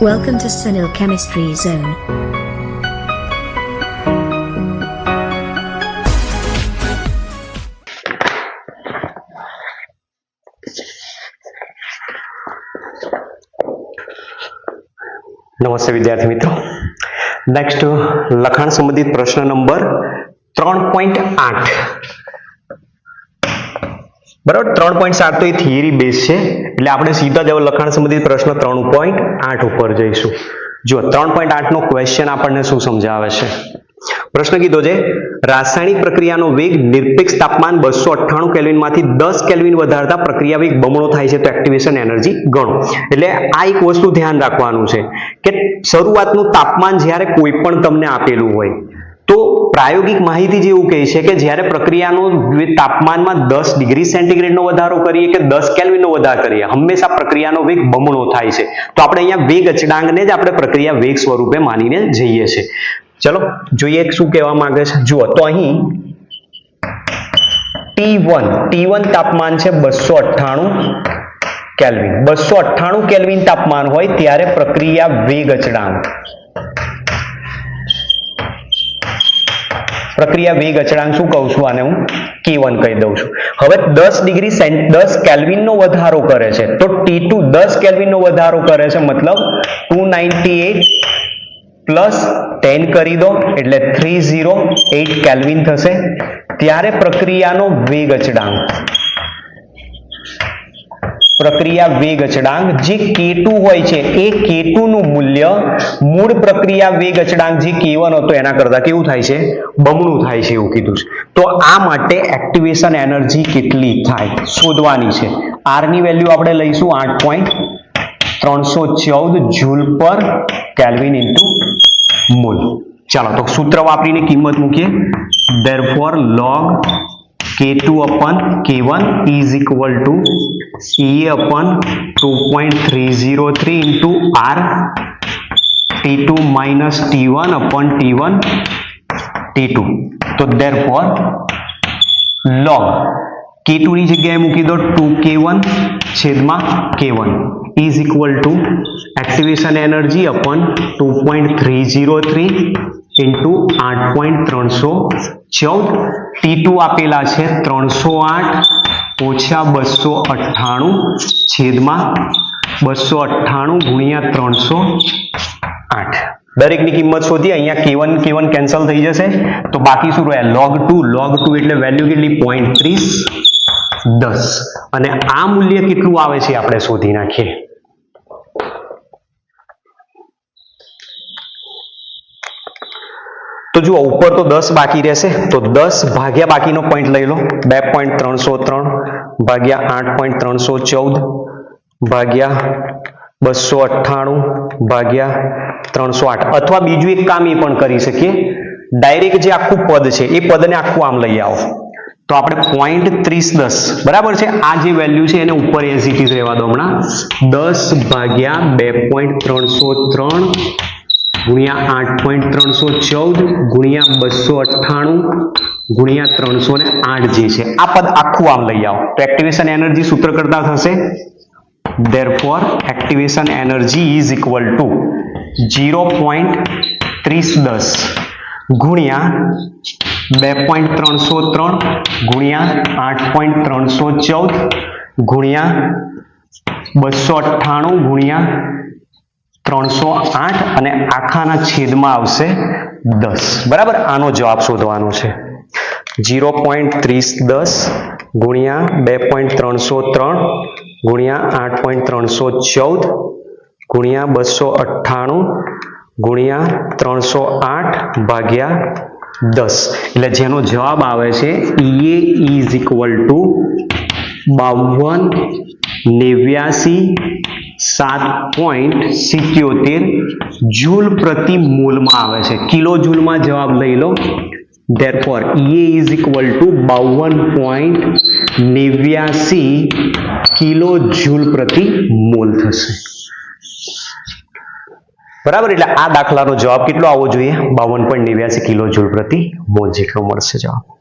Welcome to Sunil Chemistry Zone. નમસ્તે વિદ્યાર્થી મિત્રો નેક્સ્ટ લખાણ સંબંધિત પ્રશ્ન નંબર ત્રણ પોઈન્ટ આઠ બરાબર? ત્રણ પોઈન્ટ સાત તો એ થિયરી બેઝ છે. એટલે આપણે સીધા જ લખાણ સંબંધિત પ્રશ્ન ત્રણ પોઈન્ટ આઠ ઉપર જઈશું. જો ત્રણ પોઈન્ટ આઠ નો ક્વેશ્ચન આપણને શું સમજાવે છે? પ્રશ્ન કીધો છે, રાસાયણિક પ્રક્રિયાનો વેગ નિરપેક્ષ તાપમાન બસો અઠ્ઠાણું કેલ્વિનમાંથી દસ કેલ્વિન વધારતા પ્રક્રિયા વેગ બમણો થાય છે તો એક્ટિવેશન એનર્જી ગણો. એટલે આ એક વસ્તુ ધ્યાન રાખવાનું છે કે શરૂઆતનું તાપમાન જ્યારે કોઈ પણ તમને આપેલું હોય તો પ્રાયોગિક માહિતી જે એવું કહે છે કે જ્યારે પ્રક્રિયાનો તાપમાનમાં દસ ડિગ્રી સેન્ટીગ્રેડનો વધારો કરીએ કે દસ કેલ્વિનનો વધારો કરીએ, હંમેશા પ્રક્રિયાનો વેગ બમણો થાય છે. તો આપણે અહીંયા વેગ અચળાંકને જ આપણે પ્રક્રિયા વેગ સ્વરૂપે માનીને જઈએ છીએ. ચલો, જોઈએ શું કહેવા માંગે છે. જુઓ, તો અહીં T1 T1 તાપમાન છે બસો અઠ્ઠાણું કેલ્વિન. બસો અઠ્ઠાણું કેલ્વિન તાપમાન હોય ત્યારે પ્રક્રિયા વેગ અચળાંક. પ્રક્રિયા વેગ અચળાંક શું કહું છું આને હું K1 કહી દઉં છું. હવે 10 ડિગ્રી સેન્ટ 10 કેલ્વિન નો વધારો કરે છે. તો T2 10 કેલ્વિન નો વધારો કરે છે, મતલબ 298 પ્લસ ટેન કરી દો, એટલે થ્રી ઝીરો એટ કેલ્વિન થશે. ત્યારે પ્રક્રિયાનો વેગ અચળાંક પ્રક્રિયા વેગ અચળાંક જે K2 હોય છે, એ K2 નું મૂલ્ય મૂળ પ્રક્રિયા વેગ અચળાંક જે K1 હતો, એના કરતા કેવું થાય છે? બમણું થાય છે એવું કીધું છે. તો આ માટે એક્ટિવેશન એનર્જી કેટલી થાય? શોધવાની છે. R ની વેલ્યુ આપણે લઈશું આઠ પોઈન્ટ ત્રણસો ચૌદ જૂલ પર કેલ્વિન ઇન્ટુ મૂલ ચાલો, તો સૂત્ર વાપરીને કિંમત મૂકીએ. Therefore, log k2 upon k1 is equal to e upon 2.303 into r t2 minus t1 upon t1 t2 તો therefore log k2 ની જગ્યાએ મૂકી દો 2k1 છેદમાં k1 is equal to activation energy upon 2.303 into 8.314 T2 આપેલા છે 308 ઓછા 298 છેદમાં 298 ગુણ્યા 308 દરેકની કિંમત શોધી અહીંયા K1 K1 કેન્સલ થઈ જશે. તો બાકી શું રહે લોગ ટુ લોગ ટુ એટલે વેલ્યુ કેટલી? 0.30 દસ. અને આ મૂલ્ય કેટલું આવે છે? આપણે શોધી નાખીએ. તો જુઓ, ઉપર તો દસ બાકી રહેશે. તો દસ ભાગ્યા બાકીનો પોઈન્ટ લઈ લો. બે પોઈન્ટ ત્રણસો ત્રણ ભાગ્યા આઠ પોઈન્ટ ત્રણસો ચૌદ ભાગ્યા બસો અઠ્ઠાણું ભાગ્યા ત્રણસો આઠ. અથવા બીજું એક કામ એ પણ કરી શકીએ. ડાયરેક્ટ જે આખું પદ છે, એ પદને આખું આમ લઈ આવો. તો આપણે પોઈન્ટ ત્રીસ દસ. બરાબર છે? આ જે વેલ્યુ છે, એને ઉપર એઝ ઇટ ઇઝ રહેવા દો હમણાં. દસ ભાગ્યા બે પોઈન્ટ ત્રણસો ત્રણ ગુણ્યા આઠ પોઈન્ટ ત્રણસો ચૌદ, ગુણ્યા બસો અઠ્ઠાણું, ગુણ્યા ત્રણસો ને આઠ જે છે. આ પદ આખું આમ લઈ આવો. તો એક્ટિવેશન એનર્જી સૂત્ર કરતા થશે. Therefore, activation energy is equal to 0.3010 ગુણ્યા બે પોઈન્ટ ત્રણસો ત્રણ, ગુણ્યા આઠ પોઈન્ટ ત્રણસો ચૌદ, ગુણ્યા બસો અઠ્ઠાણું, ગુણ્યા ત્રણસો આઠ અને આખાના છેદમાં આવશે દસ. બરાબર? આનો જવાબ શોધવાનો છે. જીરો પોઈન્ટ ત્રીસ દસ ગુણ્યા બે પોઈન્ટ ત્રણસો ત્રણ ગુણ્યા આઠ પોઈન્ટ ત્રણસો ચૌદ ગુણ્યા બસો અઠ્ઠાણું ગુણ્યા ત્રણસો આઠ ભાગ્યા દસ. એટલે જેનો જવાબ આવે છે ઈએ ઇઝ ઇક્વલ ટુ બાવન નેવ્યાસી સાત પોઈન્ટ સિત્યોતેર જૂલ પ્રતિ મોલમાં આવે છે. કિલો જૂલમાં જવાબ લઈ લો. Therefore ઇક્વલ ટુ બાવન પોઈન્ટ નેવ્યાસી કિલો જૂલ પ્રતિ મોલ થશે. બરાબર? એટલે આ દાખલાનો જવાબ કેટલો આવવો જોઈએ? બાવન પોઈન્ટ નેવ્યાસી કિલો જૂલ પ્રતિ મોલ જેટલો મળશે જવાબ.